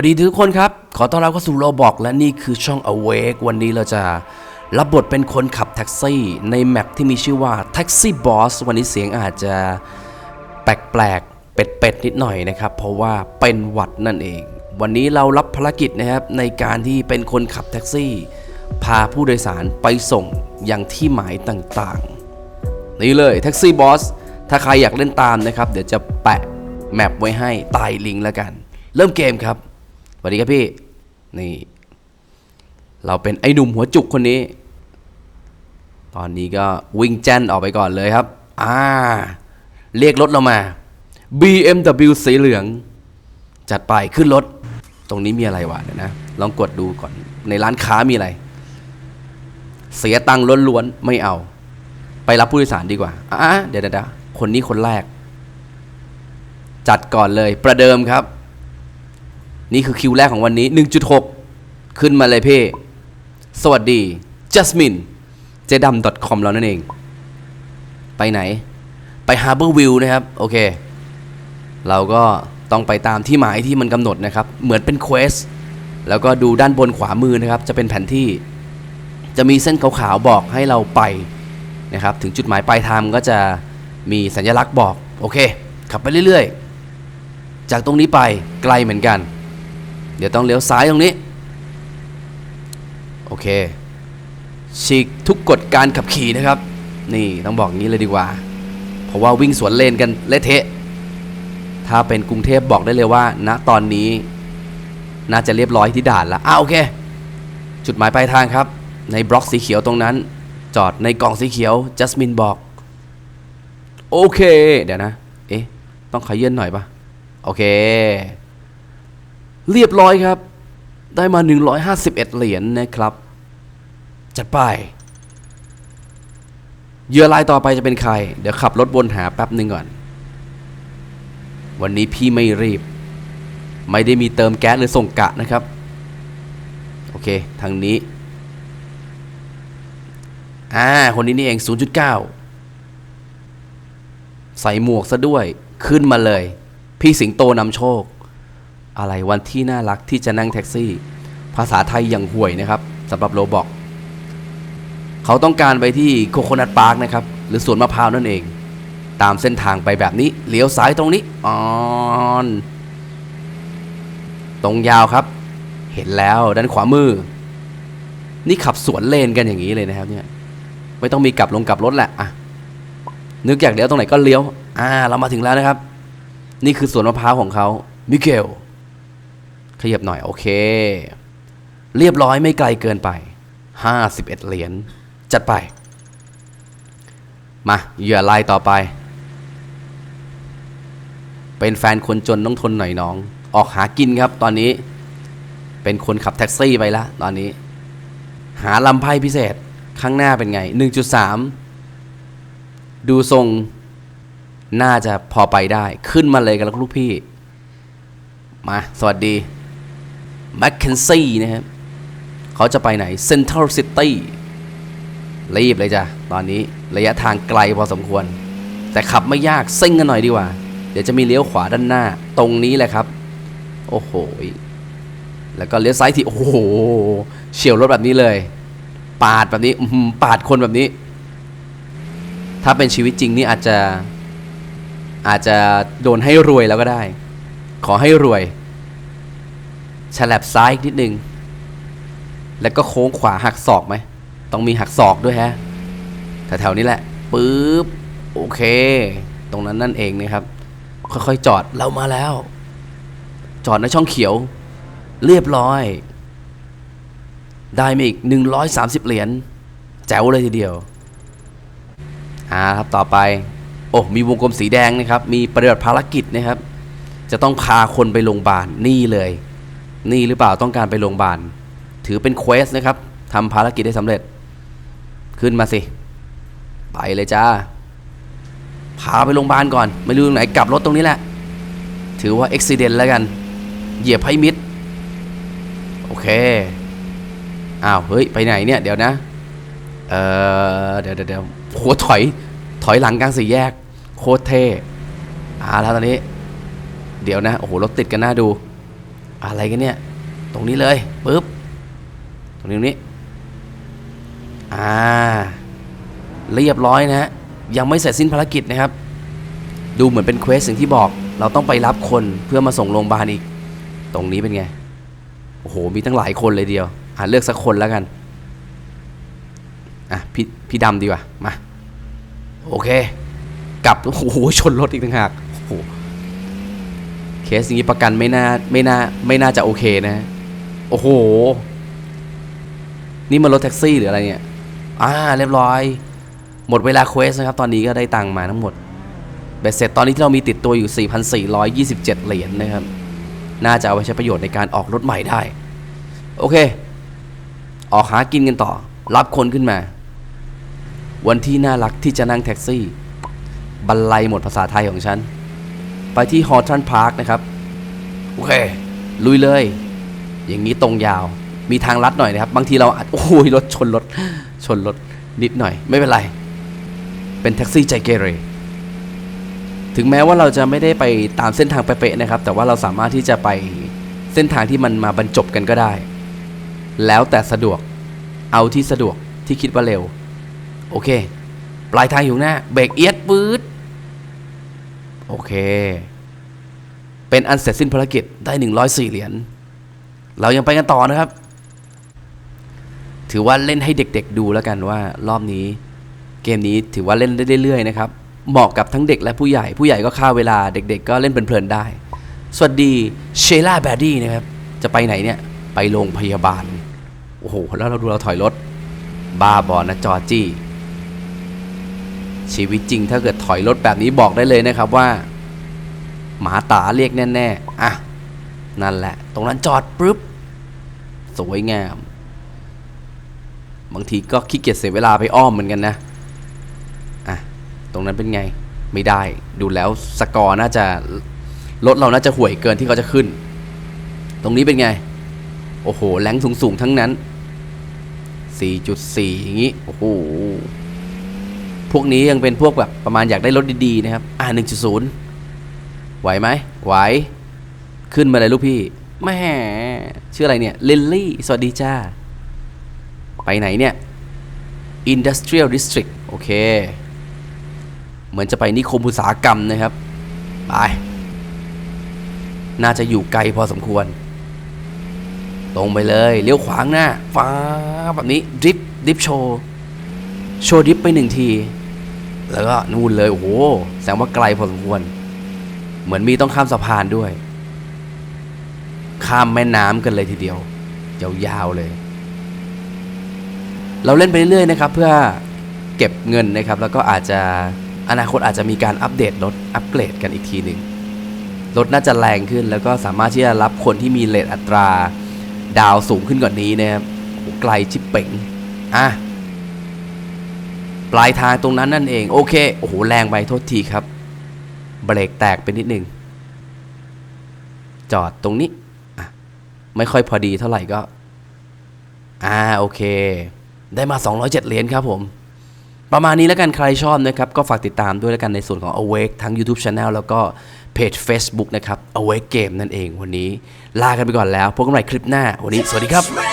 วัสดีทุกคนครับ ขอต้อนรับเข้าสู่โรบอกและนี่คือช่อง Awake วันนี้เราจะรับบทเป็นคนขับแท็กซี่ ในแมปที่มีชื่อว่า Taxi Boss วันนี้เสียงอาจจะแปลกๆ เป็ดๆ นิดหน่อยนะครับ เพราะว่าเป็นหวัดนั่นเอง วันนี้เรารับภารกิจนะครับ ในการที่เป็นคนขับแท็กซี่ พาผู้โดยสารไปส่งยังที่หมายต่างๆ นี่เลยแท็กซี่บอสถ้าใครอยากเล่นตามนะครับ เดี๋ยวจะแปะแมปไว้ให้ใต้ลิงก์แล้วกัน เริ่มเกมครับ สวัสดีครับพี่ นี่ เราเป็นไอ้หนุ่มหัวจุกคนนี้ ตอนนี้ก็วิ่งแจนออกไปก่อนเลยครับ อ่า เรียกรถเรามา BMW สีเหลือง จัดไปขึ้นรถ ตรงนี้มีอะไรวะเดี๋ยนะ ลองกดดูก่อน ในร้านค้ามีอะไร เสียตังค์ล้วนๆ ไม่เอา ไปรับผู้โดยสารดีกว่า อะเดี๋ยวเดี๋ยวคนนี้คนแรก จัดก่อนเลย ประเดิมครับ นี่คือคิวแรกของวันนี้ 1.6 ขึ้นมาเลยเพ่สวัสดีจัสมินเจดำ .com แล้วนั่นเอง ไปไหน ไป Harbor View นะครับ โอเค เราก็ต้องไปตามที่หมายที่มันกำหนดนะครับ เหมือนเป็นเควสแล้วก็ดูด้านบนขวามือนะครับ จะเป็นแผนที่ จะมีเส้นขาวๆบอกให้เราไปนะครับ ถึงจุดหมายปลายทางก็จะมีสัญลักษณ์บอก โอเค ขับไปเรื่อยๆ จากตรงนี้ไปไกลเหมือนกัน เดี๋ยวต้องเลี้ยวซ้ายตรงนี้ โอเค ฉีกทุกกฎการขับขี่นะครับ นี่ต้องบอกงี้เลยดีกว่า เพราะว่าวิ่งสวนเลนกันเละเทะ ถ้าเป็นกรุงเทพบอกได้เลยว่าณตอนนี้ น่าจะเรียบร้อยที่ด่านแล้วอ่าโอเค จุดหมายปลายทางครับ ในบล็อกสีเขียวตรงนั้น จอดในกล่องสีเขียวจัสมินบอก โอเค เดี๋ยวนะ เอ๊ะ ต้องขยื่นหน่อยปะโอเค เรียบร้อยครับ ได้มา 151 เหรียญนะครับ จัดไปเยื่อรายต่อไปจะเป็นใคร เดี๋ยวขับรถวนหาแป๊บหนึ่งก่อน วันนี้พี่ไม่รีบ ไม่ได้มีเติมแก๊สหรือส่งกะนะครับ โอเค ทางนี้ อ่า คนนี้นี่เอง 0.9 ใส่หมวกซะด้วย ขึ้นมาเลย พี่สิงโตนำโชค อะไรวันที่น่ารักที่จะนั่งแท็กซี่ ภาษาไทยอย่างห่วยนะครับสำหรับโรบอกเขาต้องการไปที่โคโคนัทพาร์คนะครับ หรือสวนมะพร้าวนั่นเอง ตามเส้นทางไปแบบนี้เลี้ยวซ้ายตรงนี้ออนตรงยาวครับ เห็นแล้วด้านขวามือ นี่ขับสวนเลนกันอย่างนี้เลยนะครับเนี่ยไม่ต้องมีกลับลงกลับรถแหละอะนึกอยากเลี้ยวตรงไหนก็เลี้ยว อ่า เรามาถึงแล้วนะครับ นี่คือสวนมะพร้าวของเขา มิเกล ขยับหน่อยโอเค เรียบร้อยไม่ไกลเกินไป 51 เหรียญจัดไป มาเหยื่อลายต่อไป เป็นแฟนคนจนต้องทนหน่อยน้อง ออกหากินครับตอนนี้ เป็นคนขับแท็กซี่ไปแล้วตอนนี้ หาลำไพ่พิเศษข้างหน้าเป็นไง 1.3 ดูทรงน่าจะพอไปได้ขึ้นมาเลยกันแล้วลูกพี่ มา สวัสดี แมคเคนซี่นะครับเขาจะไปไหนเซ็นทรัลซิตี้รีบเลยจ้ะ ตอนนี้ระยะทางไกลพอสมควร แต่ขับไม่ยากเซิ่งกันหน่อยดีกว่า เดี๋ยวจะมีเลี้ยวขวาด้านหน้า ตรงนี้แหละครับ โอ้โห แล้วก็เลี้ยวซ้ายที่ โอ้โห เฉียวรถแบบนี้เลย ปาดแบบนี้ปาดคนแบบนี้ ถ้าเป็นชีวิตจริงนี่อาจจะอาจจะโดนให้รวยแล้วก็ได้ ขอให้รวย ฉลับซ้ายอีกนิดนึง แล้วก็โค้งขวาหักศอกไหม ต้องมีหักศอกด้วยฮะ แถวๆนี้แหละปึ๊บ โอเค ตรงนั้นนั่นเองนะครับ ค่อยๆจอดเรามาแล้ว จอดในช่องเขียว เรียบร้อย ได้มาอีก 130 เหรียญแจ๋วเลยทีเดียวอ่าครับต่อไป โอ้มีวงกลมสีแดงนะครับ มีปฏิบัติภารกิจนะครับ จะต้องพาคนไปโรงพยาบาลนี่เลย นี่หรือเปล่าต้องการไปโรงพยาบาล ถือเป็นเควสนะครับทำภารกิจได้สำเร็จ ขึ้นมาสิ ไปเลยจ้า พาไปโรงพยาบาลก่อน ไม่รู้ตรงไหนกลับรถตรงนี้แหละ ถือว่าอุบิเหตุแล้วกัน เหยียบให้มิด โอเค อ้าว เฮ้ย ไปไหนเนี่ย เดี๋ยวนะ เออเดี๋ยวเดี๋ยวเดี๋ยวโหถอย ถอยหลังกลางสี่แยก โคตรเท่อ่าแล้วตอนนี้ เดี๋ยวนะ โอ้โห รถติดกันน่าดู อะไรกันเนี่ย ตรงนี้เลยปึ๊บ ตรงนี้ตรงนี้ อ่า เรียบร้อยนะฮะ ยังไม่เสร็จสิ้นภารกิจนะครับ ดูเหมือนเป็นเควสสิ่งที่บอก เราต้องไปรับคนเพื่อมาส่งโรงพยาบาลอีก ตรงนี้เป็นไง โอ้โห มีตั้งหลายคนเลยเดียว อ่าเลือกสักคนแล้วกัน อะ พี่พี่ดำดีกว่า มา โอเค กลับ โอ้โห ชนรถอีกต่างหาก โอ้โห เคสอย่างนี้ประกันไม่น่าไม่น่าไม่น่าจะโอเคนะ โอ้โห นี่มันรถแท็กซี่หรืออะไรเนี่ย อ่าเรียบร้อย หมดเวลาเควสนะครับ ตอนนี้ก็ได้ตังค์มาทั้งหมดเบ็ดเสร็จตอนนี้ที่เรามีติดตัวอยู่ 4,427 เหรียญนะครับ น่าจะเอาไปใช้ประโยชน์ในการออกรถใหม่ได้ โอเค ออกหากินกันต่อ รับคนขึ้นมา วันที่น่ารักที่จะนั่งแท็กซี่ บรรลัยหมดภาษาไทยของฉัน ไปที่ฮอ t ทันพาร์คนะครับ โอเค ลุยเลย อย่างนี้ตรงยาว มีทางลัดหน่อยนะครับ บางทีเราอาจโอ้ยรถชนรถ ชนรถ นิดหน่อย ไม่เป็นไร เป็นแท็กซี่ใจเกเร ถึงแม้ว่าเราจะไม่ได้ไปตามเส้นทางเป๊ะๆนะครับ แต่ว่าเราสามารถที่จะไปเส้นทางที่มันมาบรรจบกันก็ได้ แล้วแต่สะดวก เอาที่สะดวกที่คิดว่าเร็ว โอเค ปลายทางอยู่ข้างหน้า เบรกเอียดปื๊ด โอเค เป็นอันเสร็จสิ้นภารกิจได้ 104 เหรียญ เรายังไปกันต่อนะครับ ถือว่าเล่นให้เด็กๆดูแล้วกันว่ารอบนี้ เกมนี้ถือว่าเล่นได้เรื่อยๆนะครับ เหมาะกับทั้งเด็กและผู้ใหญ่ ผู้ใหญ่ก็ฆ่าเวลา เด็ก ๆ ก็เล่นเพลินๆได้ สวัสดีเชล่าแบดดี้นะครับ จะไปไหนเนี่ย ไปโรงพยาบาล โอ้โห แล้วเราดูเราถอยรถ บ้าบอนะจอร์จี้ ชีวิตจริงถ้าเกิดถอยรถแบบนี้บอกได้เลยนะครับว่า หมาตาเรียกแน่ๆอะนั่นแหละ ตรงนั้นจอดปุ๊บสวยงาม บางทีก็ขี้เกียจเสียเวลาไปอ้อมเหมือนกันนะอะตรงนั้นเป็นไงไม่ได้ดูแล้วสกอร์น่าจะรถเราน่าจะห่วยเกินที่เขาจะขึ้น ตรงนี้เป็นไง โอ้โหแรงสูงๆทั้งนั้น 4.4 อย่างนี้ โอ้โห พวกนี้ยังเป็นพวกแบบประมาณอยากได้รถดีๆนะครับ อ่า1.0 ไหวไหมไหว ขึ้นมาเลยลูกพี่แม่ชื่ออะไรเนี่ยลิลลี่ สวัสดีจ้า ไปไหนเนี่ย Industrial District โอเค เหมือนจะไปนิคมอุตสาหกรรมนะครับ ไป น่าจะอยู่ไกลพอสมควร ตรงไปเลย เลี้ยวขวางหน้า ฟ้าแบบนี้ ดริฟดริฟโชว์ โชว์ดิฟไปหนึ่งที แล้วก็นู่นเลยโอ้โหแสดงว่าไกลพอสมควร เหมือนมีต้องข้ามสะพานด้วย ข้ามแม่น้ำกันเลยทีเดียวยาวๆเลย เราเล่นไปเรื่อยๆนะครับ เพื่อเก็บเงินนะครับ แล้วก็อาจจะอนาคตอาจจะมีการอัปเดตรถอัปเกรดกันอีกทีหนึ่งรถน่าจะแรงขึ้นแล้วก็สามารถที่จะรับคนที่มีเลทอัตรา ดาวสูงขึ้นกว่านนี้นะครับไกลชิบเป่งอะ ปลายทางตรงนั้นนั่นเองโอเคโอ้โหแรงไปโทษทีครับ เบรกแตกไปนิดนึง จอดตรงนี้ ไม่ค่อยพอดีเท่าไหร่ก็ อ่าโอเค ได้มา 207 เหรียญครับผม ประมาณนี้แล้วกันใครชอบนะครับ ก็ฝากติดตามด้วยแล้วกันในส่วนของ Awake ทั้ง YouTube Channel แล้วก็เพจ Facebook นะครับ Awake Game นั่นเองวันนี้ ลากันไปก่อนแล้วพบกันใหม่คลิปหน้า วันนี้สวัสดีครับ